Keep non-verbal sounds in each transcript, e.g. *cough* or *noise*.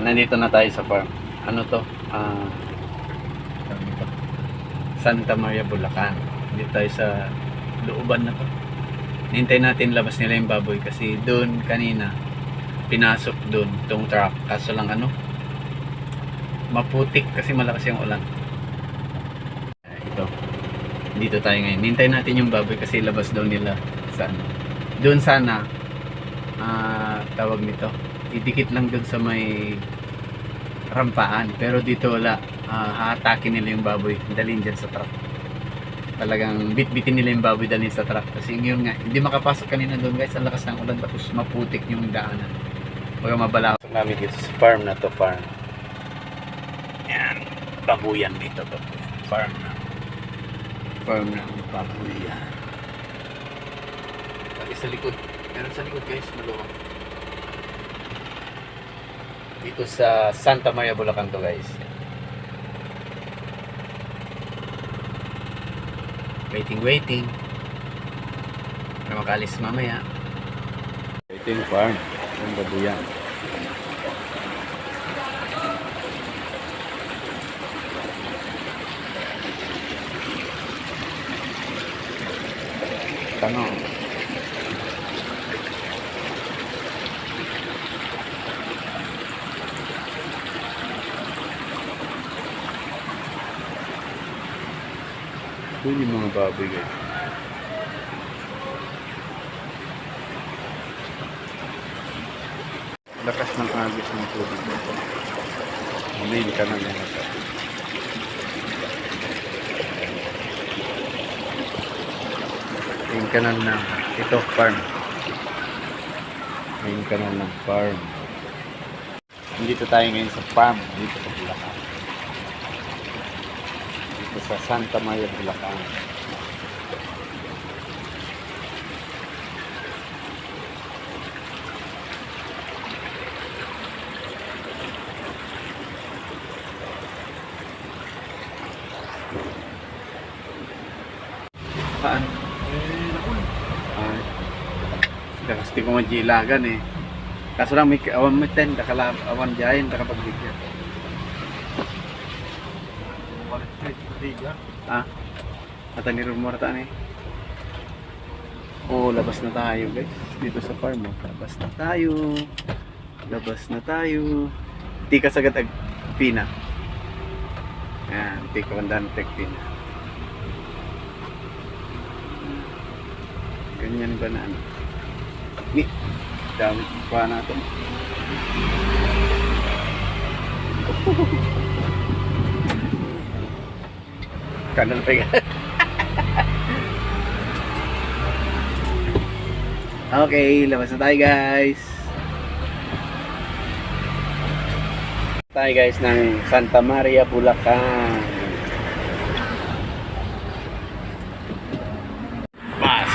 nandito na tayo sa farm. Ano to? Ah, nito? Santa Maria, Bulacan. Dito tayo sa looban na to. Nintay natin labas nila yung baboy kasi doon kanina pinasok doon tong truck. Kaso lang ano, maputik kasi malakas yung ulan. Ah, Ito. Dito tayo ngayon. Nintay natin yung baboy kasi labas daw nila sa ano. Doon sana ah tawag nito. Idikit lang doon sa may rampaan. Pero dito wala. Ah, haatakin nila yung baboy. Dalhin dyan sa truck. Talagang bit-bitin nila yung baboy dalhin sa truck. Kasi yun nga, hindi makapasok kanina doon guys. Ang lakas ng ulan tapos maputik yung daanan. Huwag mabala. namin dito sa farm na to farm. Yan. Babuyan dito to. Farm na. Farm na. Babuyan. Lagi sa likod. Meron sa likod guys. Maluwang. Dito sa Santa Maria, Bulacan to guys. Waiting, waiting. Para makalis mamaya. Yung farm. Yung babuyan. Tanong. Doon yung mga baboy guys. Lakas ng agos ng tubig dito. Main ka na lang ito. Main kanal ng ito farm. Main kanal ng farm. Dito tayo ngayon sa farm. Dito sa Bulacan. Sa Santa Maria, Bulacan. Saan? Ay. Kasi ko majilagan eh. Kaso lang may awan mo ten, dakala awan jayin, dakapagbigyan. Ah, at ni Rumorta ni. Oh, labas na tayo guys. Dito sa farm. oh. Labas na tayo. Labas na tayo. Di ka sagad ag pina. Yan, di ko kandan tek pina. Ganyan ba na ano? Ni, dami pa natin. *laughs* Kanan pa okay, labas na tayo guys. Tayo guys ng Santa Maria, Bulacan. Bus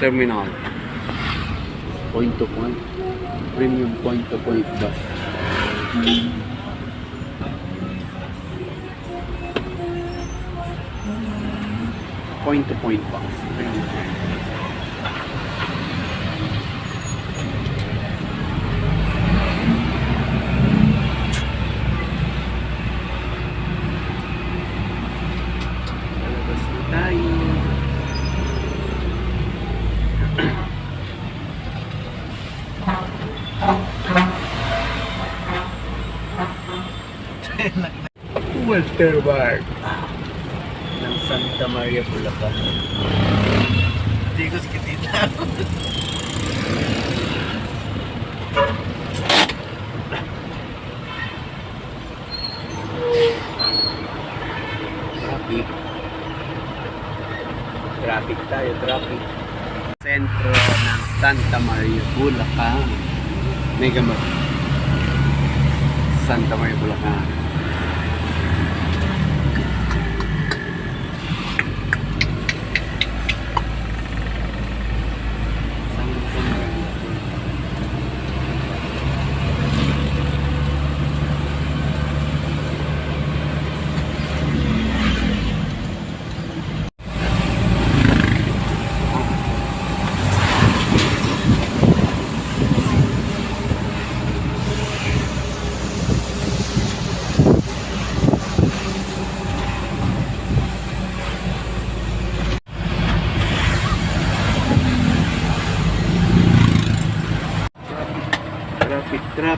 Terminal. Point to point. Premium point to point bus. Point to point bus. Premium. Lalabas na tayo. *laughs* Walter Bar ng Santa Maria, Bulacan. Digos kitita. Traffic. Traffic tayo, traffic. Sentro ng Santa Maria, Bulacan. Mega. Santa Maria, Bulacan.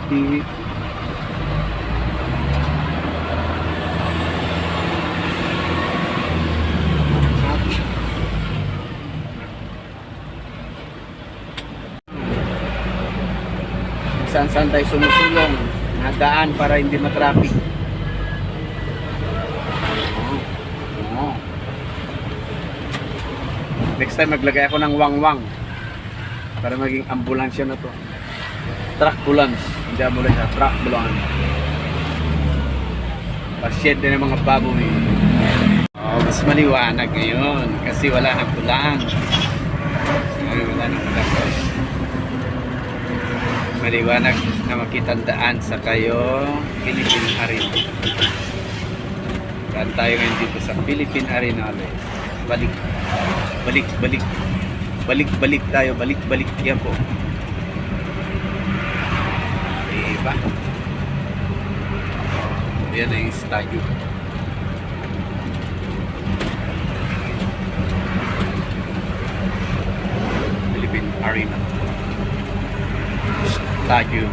50 saan-saan tayo sumusulong na daan para hindi matraffic. Oh. Next time maglagay ako ng wang-wang para maging ambulansya na to. Truck ambulance. Hindi ambulance. Pasyente ng mga baboy. Oh, mas maliwanag ngayon kasi wala nang ulan. Ay, wala nang ulan. Maliwanag na makitandaan sa kayo Philippine Arena. Saan tayo ngayon dito sa Philippine Arena. Balik. Balik, balik. Balik, balik tayo. Balik, balik. Yan po. Diba? Yan na yung statue. Philippine Arena. Statue.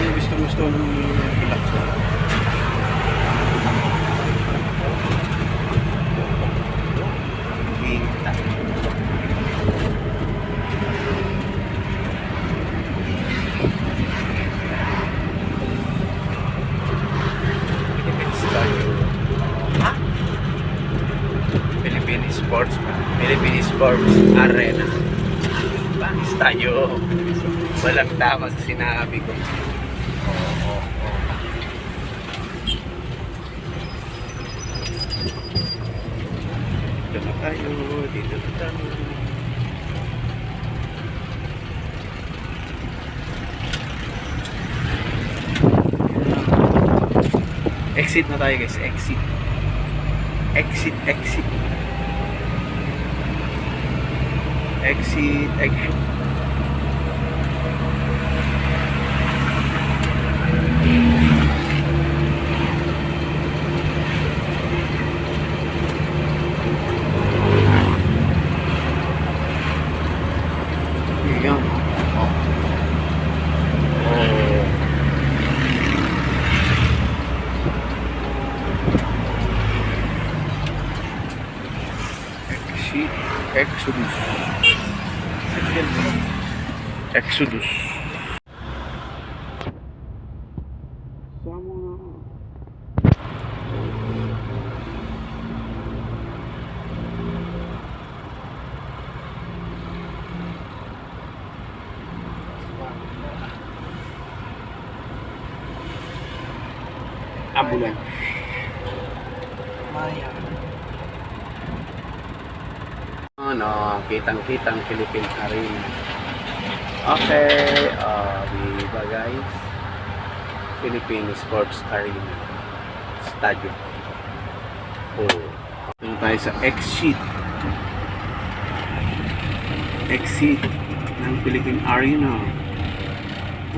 Yung gusto gusto ng relax. Kita. Philippine Statue. Philippine Sports Sports Arena. Bangis tayo. Walang tama sa sinabi ko. Dito na tayo. Dito na tayo. Exit na tayo guys. Exit. Exit, exit. Exit, exit. Exodus. A mulher. Ano, kitang-kitang Philippine Arena. Okay, uh, diba guys? Philippine Sports Arena. Stadium. Oh. Ito tayo sa exit. Exit ng Philippine Arena.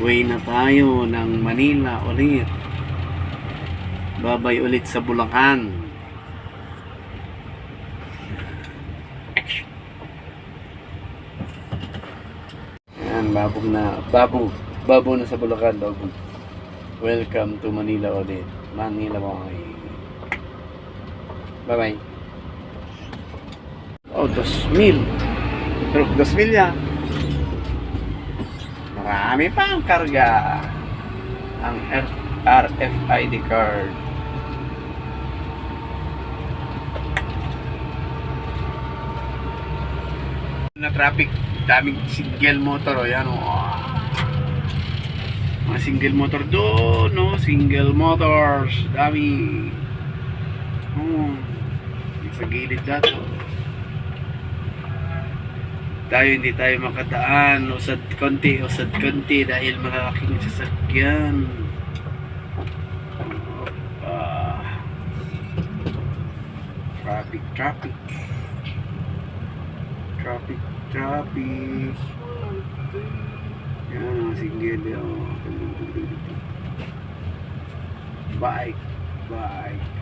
Way na tayo ng Manila ulit. Babay ulit sa Bulacan. Yan, babog na, babog, babog na sa Bulacan, babog. Welcome to Manila ulit. Manila boy. Bye-bye. Oh, dos mil. Pero dos mil yan. Marami pa ang karga. Ang RFID card. Na traffic, daming single motor o yan o. Mga single motor doon, no? Single motors, dami. Oh, sa gilid dato. Tayo hindi tayo makadaan, usad konti, usad konti dahil malalaking sasakyan. Ah. traffic, traffic. Traffic, traffic. Yan ang single yun. Bike, bike.